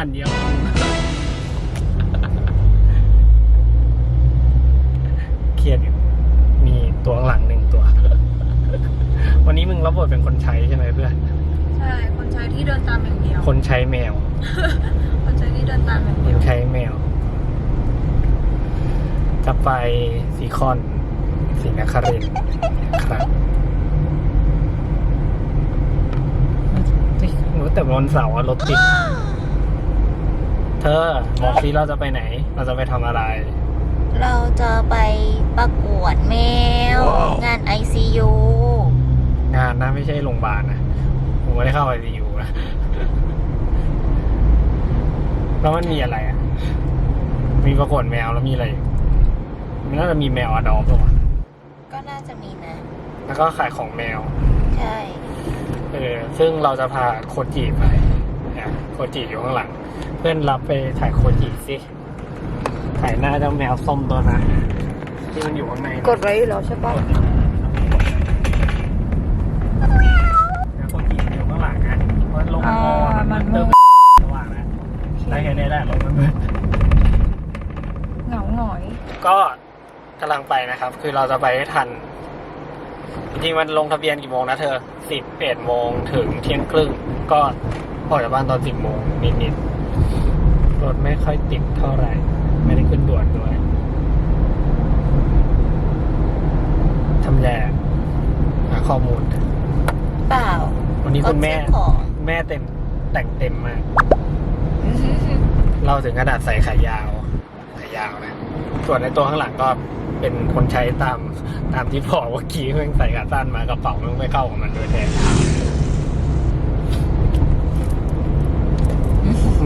อันเดียวเครียดอยู่มีตัวข้างหลังหนึ่งตัว วันนี้มึงรับบทเป็นคนใช้ใช่ไหมเพื่อน ใช่ คนใช้ที่เดินตามอย่างเดียว คนใช้แมว คนใช้ที่เดินตามอย่างคเดียนวใช้แมว จะไปสีคอนสีนครินทร์ครับแต่วันเสาร์อะรถติด เธอบอกสิเราจะไปไหน เราจะไปทำอะไร เราจะไปประกวดแมว ว้าว งาน ICU งานนะไม่ใช่โรงพยาบาลนะผมไม่ได้เข้าไอซียูนะแล้วมันมีอะไรอะ มีประกวดแมวแล้วมีอะไรอีกมันน่าจะมีแมวอดอปหรอวะก็น่าจะมีนะ แล้วก็ขายของแมว ใช่ เออซึ่งเราจะพาโคจิไปนะโคจิอยู่ข้างหลังเพื่อนรับไปถ่ายโคจิสิถ่ายหน้าเจ้าแมวส้มตัวนั้นที่มันอยู่ข้างในกดไว้อยู่แล้วใช่ปะแล้วโคจิอยู่ข้างหลังนะมันลงมามันเติมสว่างแล้วได้แค่นี้แหละลงมันมืดเหงาหน่อย ก็กำลังไปนะครับ คือเราจะไปให้ทันจริงๆมันลงทะเบียนกี่โมงนะเธอสิบเอ็ดโมงถึงเที่ยงครึ่ง ก็ออกจากบ้านตอนสิบโมงนิดๆ รถไม่ค่อยติดเท่าไหร่ ไม่ได้ขึ้นด่วนด้วยทำแย่หาข้อมูล เปล่าวันนี้คุณแม่ก็ซื้อของคุณแม่เต็มแต่งเต็มมาก เราถึงขนาดใส่ขายาวขายาวนะ ส่วนในตัวข้างหลังก็เป็นคนใช้ตามตามที่บอกเมื่อกี้เพิ่งใส่ขาสั้นมากระเป๋ามันไม่เข้ากับมันด้วยแท้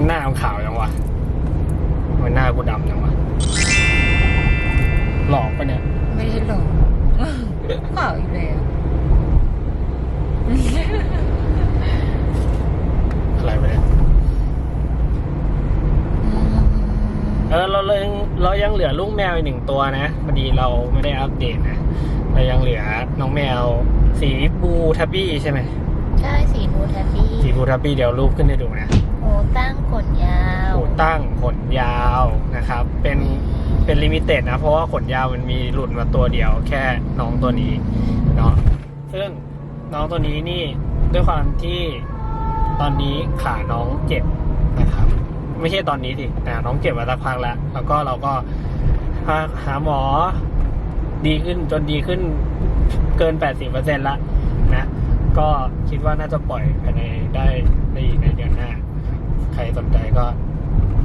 หน้ามันขาวยังวะมันหน้า กูดำยังวะหลอกปะเนี่ย ไม่ได้หลงเปล่าอีกแล้วอะไรไปเนี่ยเออเราเลยเรายังเหลือลูกแมวอีกหนึ่งตัวนะพอดีเราไม่ได้อัปเดตนะเรายังเหลือน้องแมว สีบูทับบี้ใช่ไหมใช่สีนูทัฟฟี่สีบูทับบี้เดี๋ยวรูปขึ้นให้ดูนะหูตั้งขนยาวหู ตั้งขนยาวนะครับ เป็นเป็นลิมิเต็ดนะ เพราะว่าขนยาวมันมีหลุดมาตัวเดียว แค่น้องตัวนี้เนาะซึ่งน้องตัวนี้นี่ด้วยความที่ตอนนี้ขาน้องเจ็บนะครับ ไม่ใช่ตอนนี้สิแต่น้องเจ็บมาสักพักแล้วแล้วก็เราก็หาหาหมอดีขึ้นจนดีขึ้นเกิน 80%ละนะ ก็คิดว่าน่าจะปล่อยภายในได้ในอีกในเดือนหน้า ใครสนใจก็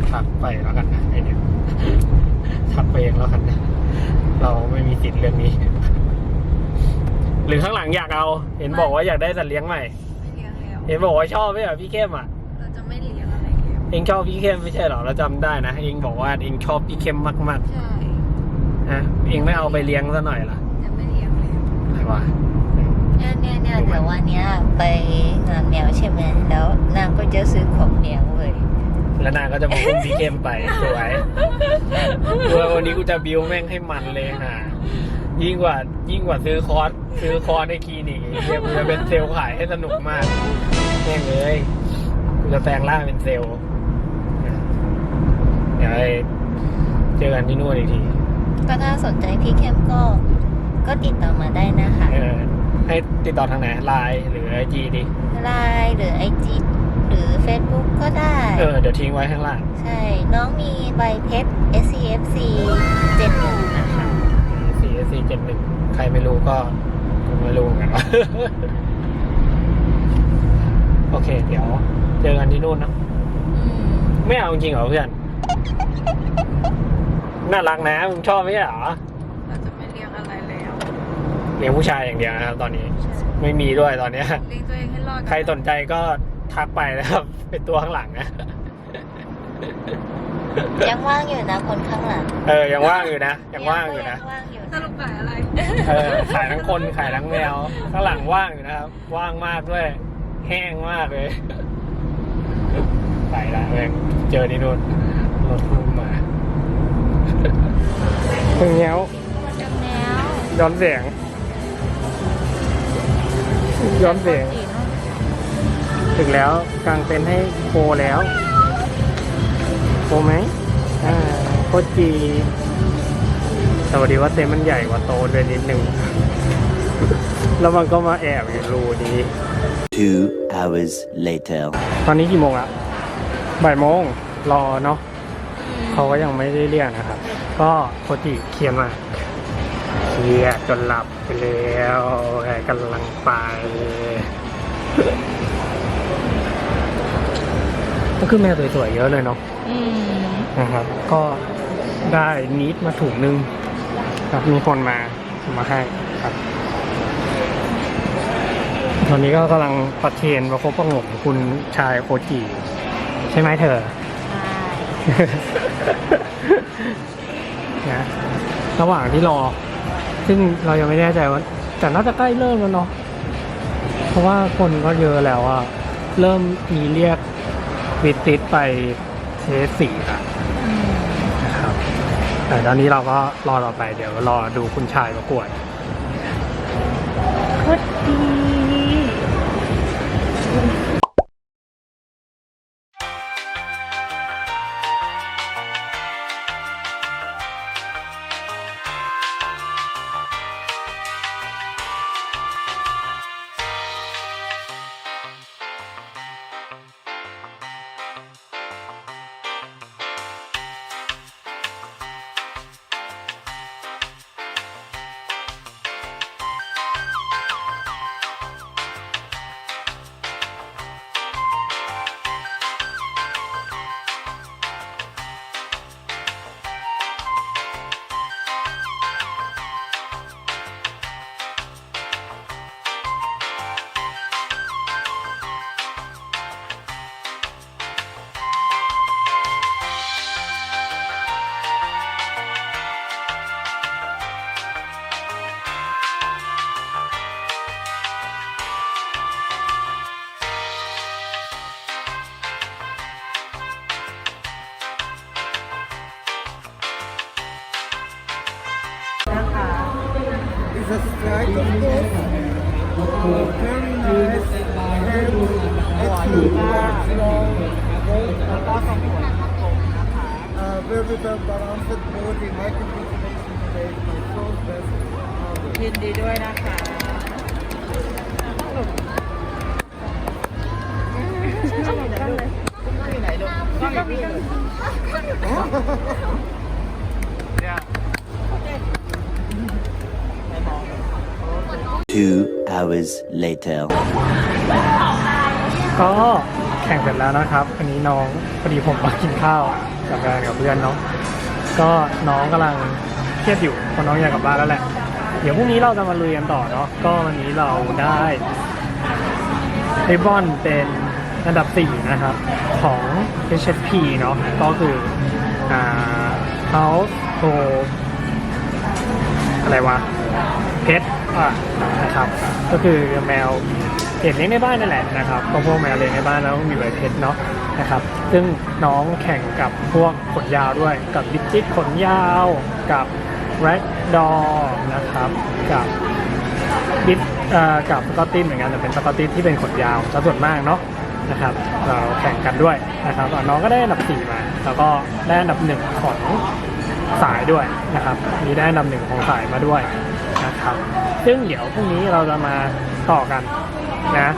ทักไปแล้วกันนะไอเนี่ยทักไปเองแล้วกันนะเราไม่มีสิทธิ์เรื่องนี้ หรือข้างหลังอยากเอา เห็นบอกว่าอยากได้สัตว์เลี้ยงใหม่ไม่เลี้ยงแล้วเห็นบอกว่าชอบไหมอะพี่เข้มอะเราจะไม่เลี้ยงอะไรแล้วเองชอบพี่เข้มไม่ใช่เหรอเราจำได้นะเองบอกว่าเองชอบพี่เข้มมากใช่ๆนะเองไม่เอาไปเลี้ยงซะหน่อยล่ะจะไม่เลี้ยงแล้วอะไรวะเนี่ยเนี่ยเนี่ยเดี๋ยววันเนี้ยไปงานแมวใช่ไหมแล้วนางก็จะซื้อของแมวเลย แล้วนางก็จะมาอุ้มพี่เข้มไปสวยดูว่าวันนี้กูจะบิวแม่งให้มันเลยฮะยิ่งกว่ายิ่งกว่าซื้อคอร์สซื้อคอร์สในคลินิกอีกเดี๋ยวกูจะเป็นเซลล์ขายให้สนุกมากแม่งเลยกูจะแปลงร่างเป็นเซลล์เดี๋ยวไปเจอกันที่นู่นอีกทีก็ถ้าสนใจพี่เข้มก็ ก็ติดต่อมาได้นะคะเออให้ติดต่อทางไหนไลน์หรือไอจีดีไลน์หรือไอจี หรือ Facebook ก็ได้ เออ เดี๋ยวทิ้งไว้ข้างล่าง ใช่ น้องมีใบเพชร SCFC 71นะคะสี่สี่เจ็ดหนึ่งใครไม่รู้ก็ผมไม่รู้เหมือนกันว่าโอเค เดี๋ยว เจอกันที่นู่นเนอะอืมไม่เอาจริงเหรอเพื่อน น่ารักนะมึงชอบไหมใช่เหรอ เราจะไม่เลี้ยงอะไรแล้วเลี้ยงผู้ชายอย่างเดียวนะครับตอนนี้ไม่มีด้วยตอนเนี้ย เลี้ยงตัวเองให้รอดก่อนใครสนใจก็ ทักไปนะครับเป็นตัวข้างหลังนะ ยังว่างอยู่นะคนข้างหลังเออ ยังว่างอยู่นะ ยังว่างอยู่นะงว่างอยู่สนะรุปขายอะไรเออ ขายทั้งคนขายทั้งแมว ข้างหลังว่างอยู่นะครับ ว่างมากด้วย แห้งมากเลย ไปละแม่งเจอที่นู่นรถพุ่งมาเพิ่งเงี้ยวจังแล้วย้อนเสียงย้อนเสียง ถึงแล้วกางเต็นท์ให้โคแล้วโปไหมอ่าโคจิแต่พอดีว่าเต็นท์มันใหญ่กว่าโต๊ะเลยนิดนึง แล้วมันก็มาแอบอยู่รูนี้ Two hours later. ตอนนี้กี่โมงละบ่ายโมงรอเนาะเขาก็ยังไม่ได้เรียกนะครับ ก็โคจิเคลียร์มาเคลียร์จนหลับไปแล้วกำลังไป ก็คือแมวสวยๆเยอะเลยเนาะอืมนะครับ ก็ได้นิดมาถุงหนึงครับมีคนมามาให้ครับ ตอนนี้ก็กำลังประเคนประคบประหงมคุณชายโคจิใช่ไหมเธอใช่นะระหว่างที่รอ ซึ่งเรายังไม่แน่ใจว่าแต่น่าจะใกล้เริ่มแล้วเนาะเพราะว่าคนก็เยอะแล้วอะ เริ่มมีเรียกวิติสไปเทสสีละนะครับแต่ตอนนี้เราก็รอต่อไปเดี๋ยวรอดูคุณชายประกวด It's a strike, of course. Very nice. Very excellent. Long, uh, very well balanced body. My congratulations today. My first best. ยินดีด้วยนะคะ hours later. ก็แข่งเสร็จแล้วนะครับวันนี้น้องพอดีผมมากินข้าวกับแฟนกับเพื่อนเนาะก็น้องกำลังเครียดอยู่เพราะน้องอยากกลับบ้านแล้วแหละ เดี๋ยวพรุ่งนี้เราจะมาลุยกันต่อเนาะก็วันนี้เราได้ริบบอนเป็นอันดับ 4 นะครับ ของ HSP เนาะก็คืออ่า House to อะไรวะเพชร นะครับก็คือแมวเห็นเลี้ยงในบ้านนั่นแหละนะครับก็พวกแมวเลี้ยงในบ้านแล้วมีใบเพชรเนาะนะครับซึ่งน้องแข่งกับพวกขนยาวด้วยกับดิจิตขนยาวกับแรดดอนะครับกับบิดเอ่อกับสกอตตินเหมือนกันแต่เป็นสกอตตินที่เป็นขนยาวซะส่วนมากเนาะนะครับเราแข่งกันด้วยนะครับน้องก็ได้อันดับสี่มา แล้วก็ได้อันดับหนึ่งของสายด้วยนะครับมีได้อันดับหนึ่งของสายมาด้วย นะครับ ซึ่งเดี๋ยวพรุ่งนี้เราจะมาต่อกันนะ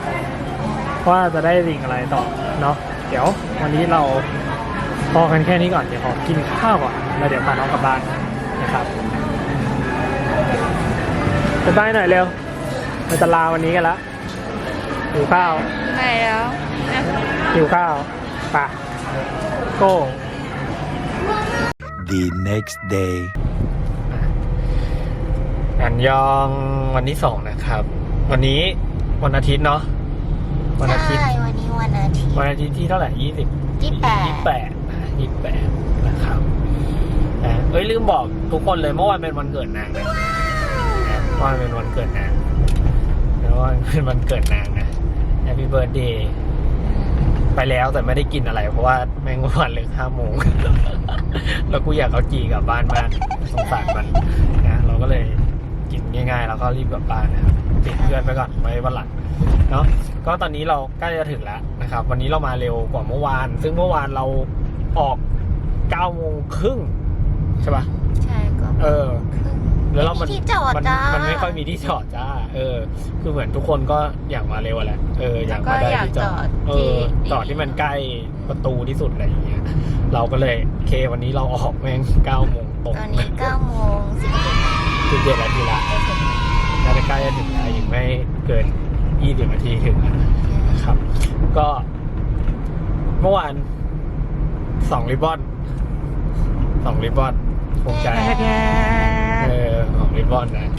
ว่าจะได้สิ่งอะไรต่อเนาะเดี๋ยววันนี้เราพอกันแค่นี้ก่อนเดี๋ยวขอกินข้าวก่อนแล้วเดี๋ยวพาน้องกลับบ้านนะครับจะได้หน่อยเร็วเราจะลาวันนี้กันละหิวข้าวไหนแล้วหิวข้าวปะโก้ The next day. อันยองวันที่สองนะครับ วันนี้วันอาทิตย์เนาะวันอาทิตย์ ใช่วันนี้วันอาทิตย์วันอาทิตย์ที่เท่าไหร่ยี่สิบที่แปดยี่แปดยี่แปดนะครับนะเอ้ยลืมบอกทุกคนเลยเมื่อวานเป็นวันเกิดนางนะนะเมื่อวานเป็นวันเกิดนางแล้ววันเป็นวันเกิดนางนะ Happy Birthday ไปแล้วแต่ไม่ได้กินอะไร เพราะว่าแม่งวันเลิกห้าโมง แล้วกูอยากเอาจีกลับบ้านมากสงสารมันนะเราก็เลยกิน ง่ายๆ แล้วก็รีบกลับบ้านนะครับติดเพื่อนไปก่อนไว้วันหลังเนาะก็ตอนนี้เราใกล้จะถึงแล้วนะครับ วันนี้เรามาเร็วกว่าเมื่อวาน ซึ่งเมื่อวานเราออกเก้าโมงครึ่งใช่ปะใช่ก็เออครึ่งแล้วเรามันที่จอดมันจ้ามันไม่ค่อยมีที่จอดจ้า เออ คือเหมือนทุกคนก็อยากมาเร็วอะแหละ เออ อยากมาได้ที่จอด เออ จอดที่มันใกล้ประตูที่สุดอะไรอย่างเงี้ย เราก็เลยโอเควันนี้เราออกแม่งเก้าโมงตรงตอนนี้เก้าโมงสิบเอ็ดสิบเจ็ดนาทีละจะถึง น่าจะใกล้จะถึงแล้วอีกไม่เกินยี่สิบนาทีถึงแล้วนะครับ ก็เมื่อวานสองริบบอนสองริบบอนภูมิใจเออของริบบอนนะ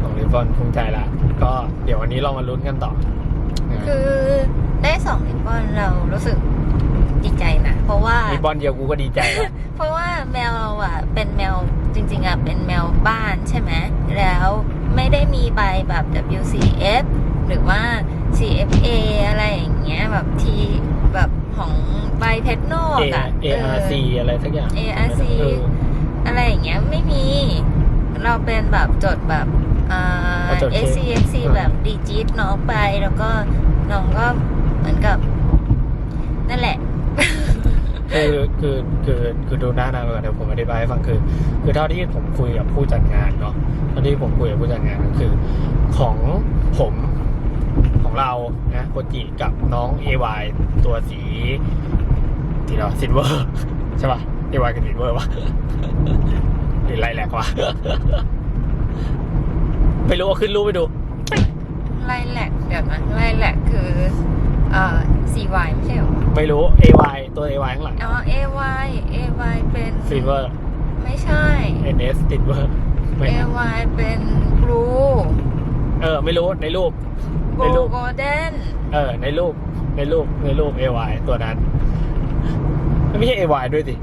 ของริบบอนภูมิใจละก็เดี๋ยววันนี้เรามาลุ้นกันต่อนะคือได้สองริบบอนเรารู้สึกดีใจนะเพราะว่าริบบอนเดียวกูก็ดีใจแล้วเพราะว่าแมวเราอะ เป็นแมวจริง ๆอะเป็นแมวบ้านใช่ไหมแล้ว ไม่ได้มีใบแบบ WCF หรือว่า CFA อะไรอย่างเงี้ยแบบที่แบบของใบเพชรโนก A อะ ARC อะไรสักอย่าง ARC เอออะไรอย่างเงี้ยไม่มี เราเป็นแบบจดแบบอ่าเอาจด SCFC อ่าแบบดีจิตน้องไปแล้วก็น้องก็เหมือนกับ นั่นแหละ คือคือคือคือดูหน้านางก่อนเดี๋ยวผมอธิบายให้ฟังคือ คือเท่าที่ผมคุยกับผู้จัดงานเนาะเท่าที่ผมคุยกับผู้จัดงานก็คือ ของผมของเรานะโคจิกับน้อง AY ตัวสีสีเราซิลเวอร์ใช่ป่ะ AY กับซิลเวอร์วะหรือไรแหลกวะไม่รู้เอาขึ้นรูปไปดูไลแหลกเดี๋ยวนะไลแหลกคือ เอ่อ CY ไม่ใช่เหรอไม่รู้ AY ตัว AY ข้างหลัง อ๋อ AY AY เป็นซิลเวอร์ไม่ใช่ NS ซิลเวอร์ไม่ AY เป็น Blue เออ ไม่รู้ในรูปในรู Blue ป Golden เออ ในรูป ในรูป ในรูป AY ตัวนั้น ไม่ใช่ AY ด้วยสิ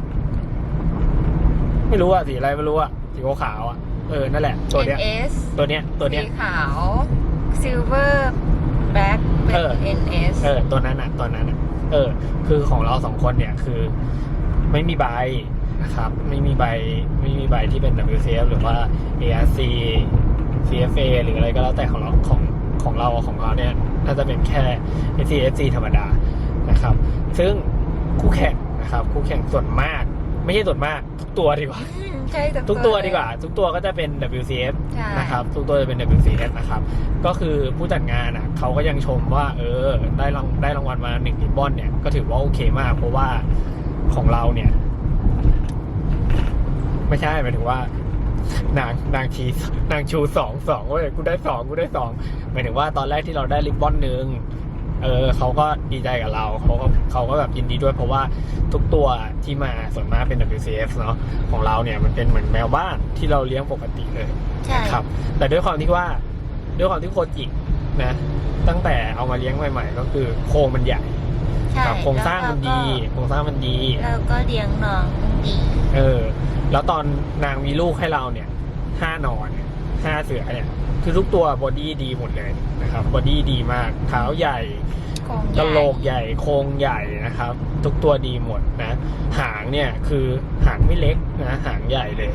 ไม่รู้อะสีอะไรไม่รู้อะสีขาวๆอะเออ นั่นแหละ ตัวเนี้ย NS ตัวเนี้ย ตัวเนี้ยสีขาว Silver Black เป็เอนอ NS เออตัวนั้นอะตัวนั้นอะเออ คือของเราสองคนเนี่ยคือไม่มีใบนะครับ ไม่มีใบไม่มีใบที่เป็น WCF หรือว่า ARC CFA หรืออะไรก็แล้วแต่ของเราของของเราของเราเนี่ยน่าจะเป็นแค่ SCFC ธรรมดานะครับ ซึ่งคู่แข่งนะครับ คู่แข่งส่วนมาก ไม่ใช่ส่วนมาก ทุกตัวดีกว่า ใช่ทุกตัวดีกว่า ทุกตัวก็จะเป็น WCF ใช่ นะครับทุกตัวจะเป็น WCF นะครับก็คือผู้จัดงานอะเขาก็ยังชมว่า เออได้รางได้รางวัลมาหนึ่งริบบอนเนี่ย ก็ถือว่าโอเคมาก เพราะว่าของเราเนี่ย ไม่ใช่หมายถึงว่า นางนางชีนางชูสองสองเว้ยกูได้สองกูได้สองหมายถึงว่าตอนแรกที่เราได้ริบบอนหนึ่ง เออเขาก็ดีใจกับเราเขาก็เขาก็แบบยินดีด้วยเพราะว่าทุกตัวที่มาส่วนมากเป็น WCF เนาะของเราเนี่ยมันเป็นเหมือนแมวบ้านที่เราเลี้ยงปกติเลยใช่ครับ แต่ด้วยความที่ว่าด้วยความที่โคจินะตั้งแต่เอามาเลี้ยงใหม่ ๆ ก็คือโครงมันใหญ่ใช่ครับโครงสร้างมันดีโครงสร้างมันดีแล้วก็เลี้ยงน้องดี เออ แล้วตอนนางมีลูกให้เราเนี่ยห้านอนเนี่ย ห้าเสือเนี่ย คือทุกตัวบอดี้ดีหมดเลยนะครับบอดี้ดีมากเท้าใหญ่โครงกระโหลกใหญ่โครงใหญ่นะครับ ทุกตัวดีหมดนะ หางเนี่ยคือหางไม่เล็กนะหางใหญ่เลย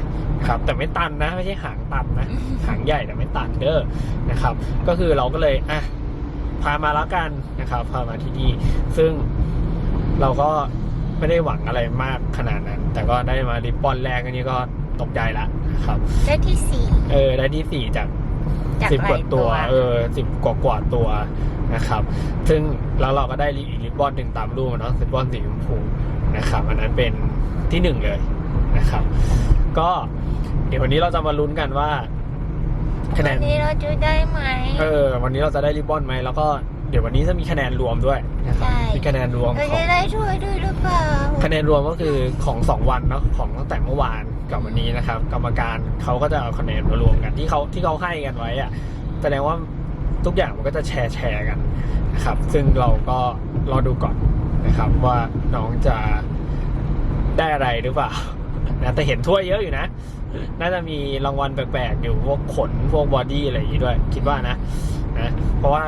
ครับ แต่ไม่ตันนะไม่ใช่หางตันนะหางใหญ่แต่ไม่ตันเด้อนะครับ ก็คือเราก็เลยอะพามาแล้วกันนะครับ พามาที่นี่ซึ่งเราก็ไม่ได้หวังอะไรมากขนาดนั้น แต่ก็ได้มาริบบอนแรกอันนี้ก็ ตกใจละนะครับ ได้ที่สี่เออได้ที่สี่จากจากสิบหกลาว่ายตัว เออสิบกว่ากว่าตัวนะครับ ซึ่งแล้วเราก็ได้อีกริบบอนหนึ่งตามรูปอะเนาะริบบอนสีชมพูนะครับ อันนั้นเป็นที่หนึ่งเลยนะครับ ก็เดี๋ยววันนี้เราจะมาลุ้นกันว่าคะแนวันนนี้เราจะได้ไหมเออ วันนี้เราจะได้ริบบอนไหมแล้วก็เดี๋ยววันนี้จะมีคะแนนรวมด้วยนะครับใช่มีคะแนนรวมเราขอจะงได้ช่วยด้วยหรือเปล่าคะแนนรวมก็คือของสองวันเนาะของตั้งแต่เมื่อวาน กับวันนี้นะครับ กรรมการเขาก็จะเอาคะแนนมารวมกันที่เขาที่เขาให้กันไว้อะแสดงว่าทุกอย่างมันก็จะแชร์แชร์กันนะครับ ซึ่งเราก็รอดูก่อนนะครับ ว่าน้องจะได้อะไรหรือเปล่านะแต่เห็นถ้วยเยอะอยู่นะ น่าจะมีรางวัลแปลกๆ อยู่พวกขนพวกบอดี้อะไรอย่างนี้ด้วย คิดว่านะนะเพราะว่า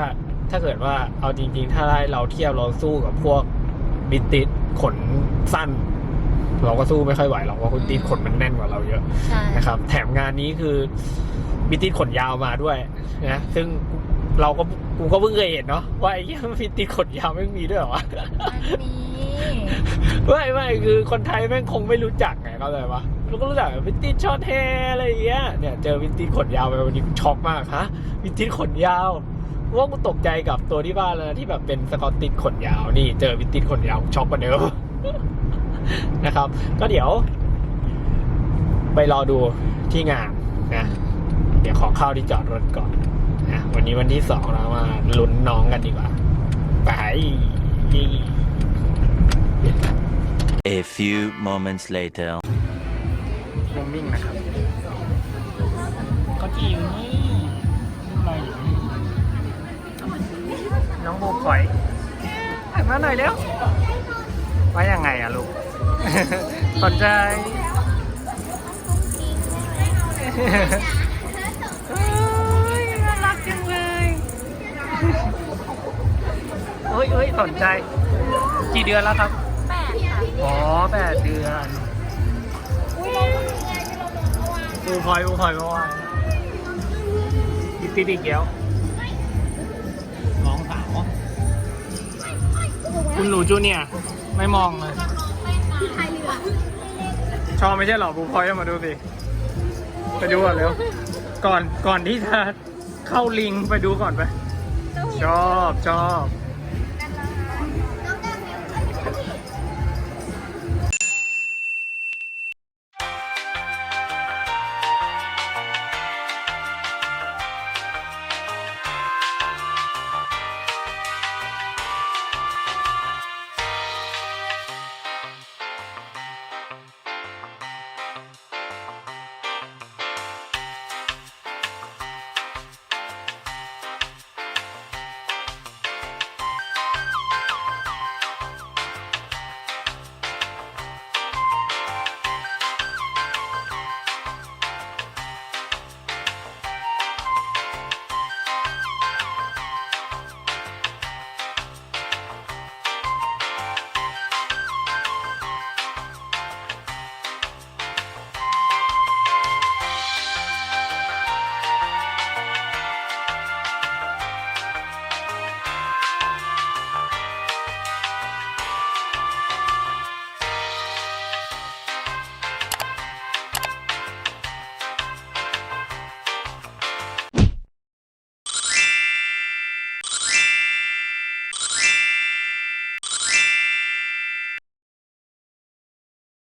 ถ้าเกิดว่าเอาจริง ๆ ถ้าได้เราเทียบเราสู้กับพวกบิติขนสั้น เราก็สู้ไม่ค่อยไหวหรอกเพราะคุณติดขนมันแน่นกว่าเราเยอะใช่นะครับ แถมงานนี้คือบิตติสขนยาวมาด้วยนะซึ่งเราก็กูก็เพิ่งเคยเห็นเนาะว่าไอ้เหี้ยฟิตติดขนยาวไม่งมีด้วยเหรอวะมันมีไม่ไม่คือคนไทยแม่งคงไม่รู้จักไงเข้าใจปะเราก็รู้จักวินติดช็อตแฮร์อะไรอย่างเงี้ยเนี่ยเจอวินติดขนยาวไปวันนี้กูช็อกมากฮะวินติดขนยาวว่ากูตกใจกับตัวที่บ้านเลยนะที่แบบเป็นสกอตติดขนยาวนี่เจอวินติดขนยาวช็อกกว่าเดิม นะครับ ก็เดี๋ยว ไปรอดูที่งานนะเดี๋ยวขอเข้าที่จอดรถก่อนนะวันนี้วันที่สองแล้วมาลุ้นน้องกันดีกว่าไป A few moments later. โรมมิ่งนะครับ ก็จีอยู่นี่มาอยู่นี่น้องโบคอยหันมาหน่อยเร็วว่ายังไงอะลูก สนใจ เอ้ยน่ารักจังเลยเอ้ยเอ้ยสนใจ กี่เดือนแล้วครับ แปดค่ะอ๋อแปดเดือนปูพลอยปูพลอยเมื่อวานอีกปีอีกแล้วน้องสาวคุณหนูจูเนียร์ไม่มองเลย ชอบไม่ใช่เหรอบูพอยมาดูสิ ไปดูก่อนเร็ว ก่อนก่อนที่จะเข้าลิงไปดูก่อนไป ชอบชอบ